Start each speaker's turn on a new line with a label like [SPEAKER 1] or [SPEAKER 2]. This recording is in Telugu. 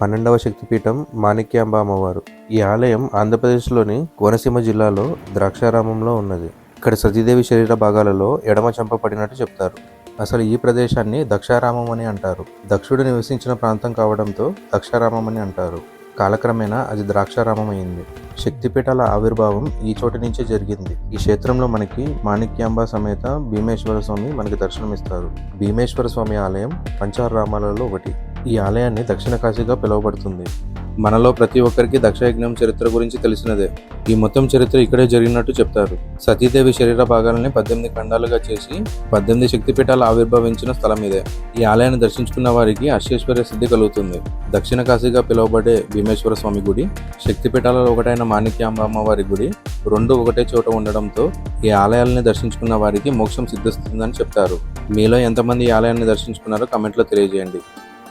[SPEAKER 1] పన్నెండవ శక్తిపీఠం మాణిక్యాంబ అమ్మవారు. ఈ ఆలయం ఆంధ్రప్రదేశ్లోని కోనసీమ జిల్లాలో ద్రాక్షారామంలో ఉన్నది. ఇక్కడ సతీదేవి శరీర భాగాలలో ఎడమ చెంప పడినట్టు చెప్తారు. అసలు ఈ ప్రదేశాన్ని దక్షారామం అని అంటారు. దక్షుడు నివసించిన ప్రాంతం కావడంతో దక్షారామం అని అంటారు. కాలక్రమేణా అది ద్రాక్షారామం అయింది. శక్తిపీఠాల ఆవిర్భావం ఈ చోటు నుంచే జరిగింది. ఈ క్షేత్రంలో మనకి మాణిక్యాంబ సమేత భీమేశ్వర స్వామి మనకి దర్శనమిస్తారు. భీమేశ్వర స్వామి ఆలయం పంచారామాలలో ఒకటి. ఈ ఆలయాన్ని దక్షిణ కాశీగా పిలువబడుతుంది. మనలో ప్రతి ఒక్కరికి దక్షయజ్ఞం చరిత్ర గురించి తెలిసినదే. ఈ మొత్తం చరిత్ర ఇక్కడే జరిగినట్టు చెప్తారు. సతీదేవి శరీర భాగాలని పద్దెనిమిది ఖండాలుగా చేసి పద్దెనిమిది శక్తిపీఠాలు ఆవిర్భవించిన స్థలం ఇదే. ఈ ఆలయాన్ని దర్శించుకున్న వారికి అశ్వేశ్వర్య సిద్ధి కలుగుతుంది. దక్షిణ కాశీగా పిలువబడే భీమేశ్వర స్వామి గుడి శక్తిపీఠాలలో ఒకటైన మాణిక్యాంబ అమ్మవారి గుడి రెండు ఒకటే చోట ఉండడంతో ఈ ఆలయాలని దర్శించుకున్న వారికి మోక్షం సిద్ధిస్తుందని చెప్తారు. మీలో ఎంతమంది ఈ ఆలయాన్ని దర్శించుకున్నారో కమెంట్లో తెలియజేయండి.